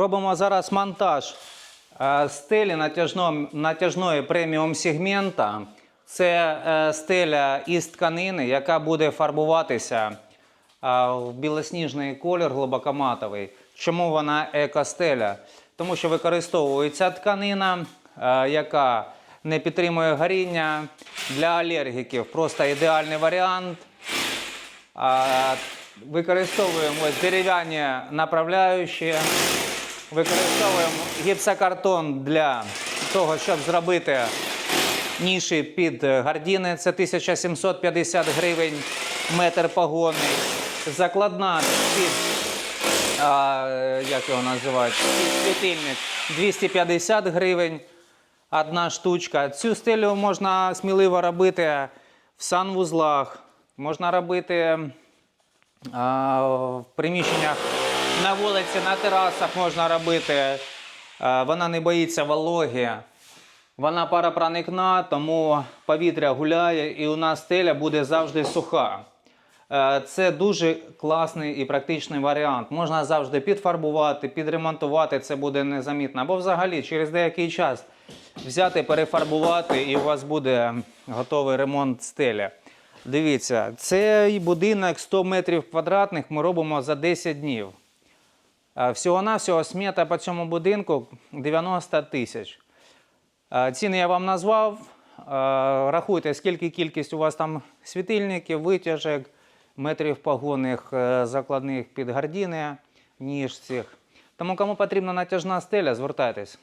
Робимо зараз монтаж е, стелі натяжно- натяжної преміум сегмента. Це е, стеля із тканини, яка буде фарбуватися е, в білосніжний колір глибокоматовий. Чому вона екостеля? Тому що використовується тканина, яка не підтримує горіння для алергіків. Просто ідеальний варіант. Використовуємо дерев'яні направляючі, використовуємо гіпсокартон для того, щоб зробити ніші під гардіни. Це 1750 гривень метр погонний. Закладна під, а, як його називають, під світильник 250 гривень. Одна штучка. Цю стелю можна сміливо робити в санвузлах, можна робити а, в приміщеннях на вулиці, на терасах можна робити. Вона не боїться вологи. Вона парапроникна, тому повітря гуляє і у нас стеля буде завжди суха. Е, Це дуже класний і практичний варіант. Можна завжди підфарбувати, підремонтувати, це буде незамітно. Або взагалі через деякий час взяти, перефарбувати, і у вас буде готовий ремонт стелі. Дивіться, цей будинок 100 метрів квадратних ми робимо за 10 днів. Е, Всього-навсього смета по цьому будинку 90 тисяч. Е, Ціни я вам назвав. Е, Рахуйте, скільки кількість у вас там світильників, витяжок, метрів погонних закладних під гардіни, ніж цих. Тому кому потрібна натяжна стеля, звертайтесь.